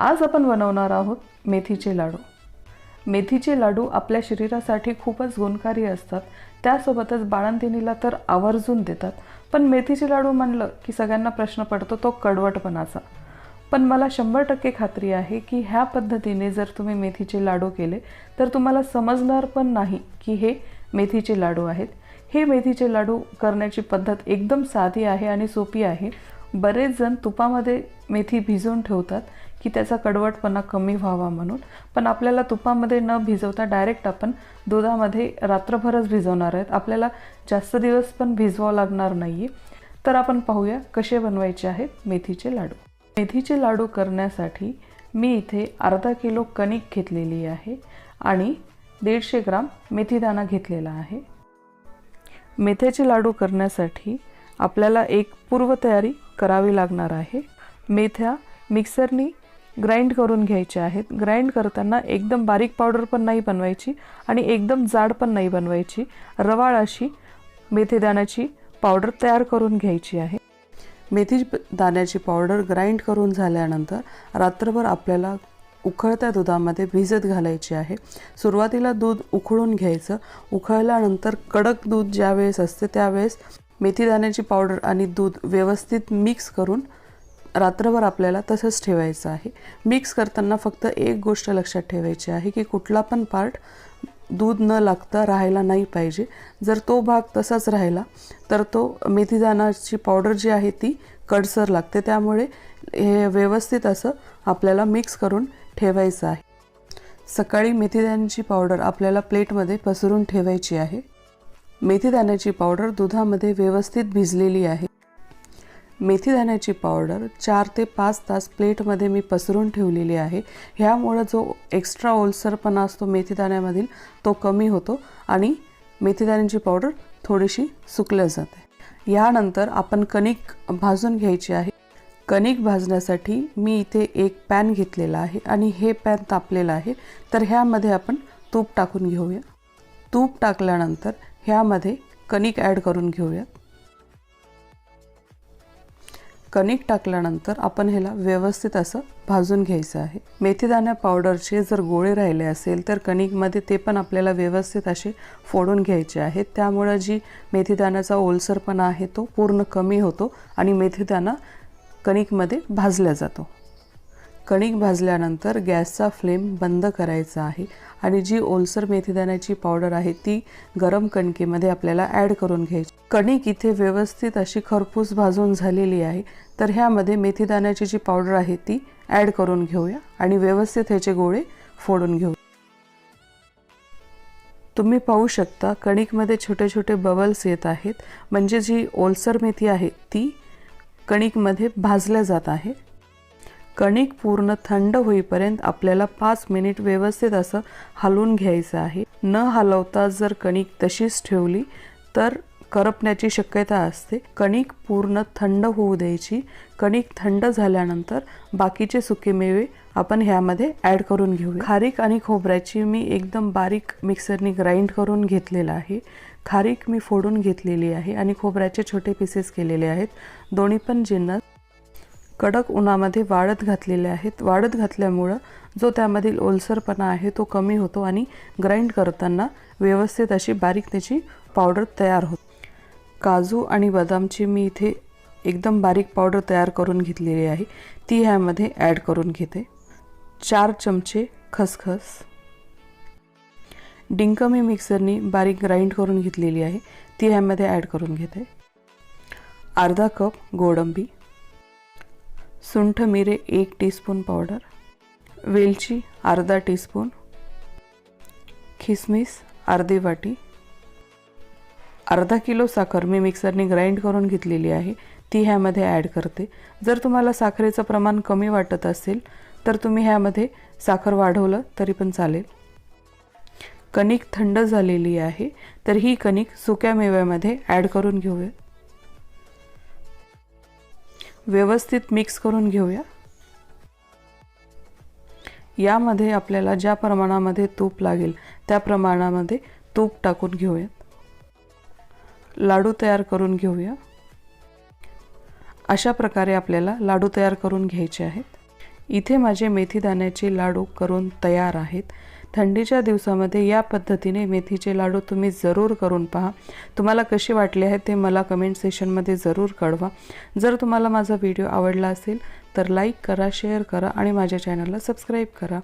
आज आपण बनवणार आहोत मेथीचे लाडू. मेथीचे लाडू आपल्या शरीरासाठी खूपच गुणकारी असतात. त्यासोबतच बाळंतिणीला तर आवर्जून देतात. पण मेथीचे लाडू म्हणलं की सगळ्यांना प्रश्न पडतो तो कडवटपणाचा. पण मला शंभर टक्के खात्री आहे की ह्या पद्धतीने जर तुम्ही मेथीचे लाडू केले तर तुम्हाला समजणार पण नाही की हे मेथीचे लाडू आहेत. हे मेथीचे लाडू करण्याची पद्धत एकदम साधी आहे आणि सोपी आहे. बरेच जण तुपामध्ये मेथी भिजवून ठेवतात की त्याचा कडवटपणा कमी व्हावा म्हणून. पण आपल्याला तुपामध्ये न भिजवता डायरेक्ट आपण दुधामध्ये रात्रभरच भिजवणार आहेत. आपल्याला जास्त दिवस पण भिजवावं लागणार नाही आहे तर आपण पाहूया कसे बनवायचे आहेत मेथीचे लाडू. मेथीचे लाडू करण्यासाठी मी इथे अर्धा किलो कणिक घेतलेली आहे आणि दीडशे ग्राम मेथीदाणा घेतलेला आहे. मेथ्याचे लाडू करण्यासाठी आपल्याला एक पूर्वतयारी करावी लागणार आहे. मेथ्या मिक्सरनी ग्राइंड करून घ्यायच्या आहेत. ग्राइंड करताना एकदम बारीक पावडर पण नाही बनवायची आणि एकदम जाड पण नाही बनवायची. रवाळ अशी मेथीदाण्याची पावडर तयार करून घ्यायची आहे. मेथी दाण्याची पावडर ग्राइंड करून झाल्यानंतर रात्रभर आपल्याला उकळत्या दुधामध्ये भिजत घालायची आहे. सुरुवातीला दूध उकळून घ्यायचं. उकळल्यानंतर कडक दूध ज्यावेळेस असते त्यावेळेस मेथीदाण्याची पावडर आणि दूध व्यवस्थित मिक्स करून रात्रभर आपल्याला तसंच ठेवायचं आहे. मिक्स करताना फक्त एक गोष्ट लक्षात ठेवायची आहे की कुठला पण पार्ट दूध न लागता राहायला नाही पाहिजे. जर तो भाग तसाच राहिला तर तो मेथीदाणाची पावडर जी आहे ती कडसर लागते. त्यामुळे हे व्यवस्थित असं आपल्याला मिक्स करून ठेवायचं आहे. सकाळी मेथीदाण्याची पावडर आपल्याला प्लेटमध्ये पसरून ठेवायची आहे. मेथीदाण्याची पावडर दुधामध्ये व्यवस्थित भिजलेली आहे. मेथीदाण्याची पावडर चार ते पाच तास प्लेटमध्ये मी पसरून ठेवलेली आहे. ह्यामुळं जो एक्स्ट्रा ओलसरपणा असतो मेथीदाण्यामधील तो कमी होतो आणि मेथीदाण्याची पावडर थोडीशी सुकल्या जाते. यानंतर आपण कणिक भाजून घ्यायची आहे. कणिक भाजण्यासाठी मी इथे एक पॅन घेतलेला आहे आणि हे पॅन तापलेलं आहे. तर ह्यामध्ये आपण तूप टाकून घेऊया. तूप टाकल्यानंतर ह्यामध्ये कणिक ॲड करून घेऊयात. कणिक टाकल्यानंतर आपण ह्याला व्यवस्थित असं भाजून घ्यायचं आहे. मेथीदाण्या पावडरचे जर गोळे राहिले असेल तर कणिकमध्ये ते पण आपल्याला व्यवस्थित असे फोडून घ्यायचे आहेत. त्यामुळं जी मेथीदाण्याचा ओलसरपणा आहे तो पूर्ण कमी होतो आणि मेथीदाणा कणिकमध्ये भाजला जातो. कणिक भाजल्यानंतर गॅसचा फ्लेम बंद करायचा आहे आणि जी ओलसर मेथीदाण्याची पावडर आहे ती गरम कणकेमध्ये आपल्याला ॲड करून घ्यायची. कणिक इथे व्यवस्थित अशी खरपूस भाजून झालेली आहे. तर ह्यामध्ये मेथीदाण्याची जी पावडर आहे ती ॲड करून घेऊया आणि व्यवस्थित ह्याचे गोळे फोडून घेऊ. तुम्ही पाहू शकता कणिकमध्ये छोटे छोटे बबल्स येत आहेत. म्हणजे जी ओलसर मेथी आहे ती कणिकमध्ये भाजल्या जात आहे. कणिक पूर्ण थंड होईपर्यंत आपल्याला पाच मिनिट व्यवस्थित असं हलवून घ्यायचं आहे. न हलवता जर कणिक तशीच ठेवली तर करपण्याची शक्यता असते. कणिक पूर्ण थंड होऊ द्यायची. कणिक थंड झाल्यानंतर बाकीचे सुकेमेवे आपण ह्यामध्ये ॲड करून घेऊ खारीक आणि खोबऱ्याची मी एकदम बारीक मिक्सरनी ग्राइंड करून घेतलेलं आहे. खारीक मी फोडून घेतलेली आहे आणि खोबऱ्याचे छोटे पीसेस केलेले आहेत. दोन्ही पण जिन्नस. कडक उन्हामध्ये वाळत घातलेले आहेत. वाळत घातल्यामुळं जो त्यामधील ओलसरपणा आहे तो कमी होतो आणि ग्राइंड करताना व्यवस्थित अशी बारीक त्याची पावडर तयार होते. काजू आणि बदामची मी इथे एकदम बारीक पावडर तयार करून घेतलेली आहे. ती ह्यामध्ये ॲड करून घेते. चार चमचे खसखस. डिंक मी मिक्सरनी बारीक ग्राइंड करून घेतलेली आहे. ती ह्यामध्ये ॲड करून घेते. अर्धा कप गोडंबी. सुंठ मिरे एक टीस्पून पावडर वेलची अर्धा टीस्पून खिसमिस अर्धी वाटी अर्धा किलो साखर मी मिक्सरने ग्राइंड करून घेतलेली आहे ती ह्यामध्ये ॲड करते. जर तुम्हाला साखरेचं प्रमाण कमी वाटत असेल तर तुम्ही ह्यामध्ये साखर वाढवलं तरी पण चालेल. कणिक थंड झालेली आहे तर ही कणिक सुक्या मेव्यामध्ये ॲड करून घेऊया व्यवस्थित मिक्स करून घेऊया. यामध्ये आपल्याला ज्या प्रमाणामध्ये तूप लागेल त्या प्रमाणामध्ये तूप टाकून घेऊयात लाडू तयार करून घेऊया. अशा प्रकारे आपल्याला लाडू तयार करून घ्यायचे आहेत. इथे माझे मेथीदाण्याचे लाडू करून तयार आहेत. थंडीच्या दिवसामध्ये या पद्धतीने मेथीचे लाडू तुम्ही जरूर करून पहा. तुम्हाला कसे वाटले आहे ते मला कमेंट सेशनमध्ये जरूर कळवा. जर तुम्हाला माझा व्हिडिओ आवडला असेल तर लाईक करा शेअर करा आणि माझ्या चॅनलला सबस्क्राईब करा.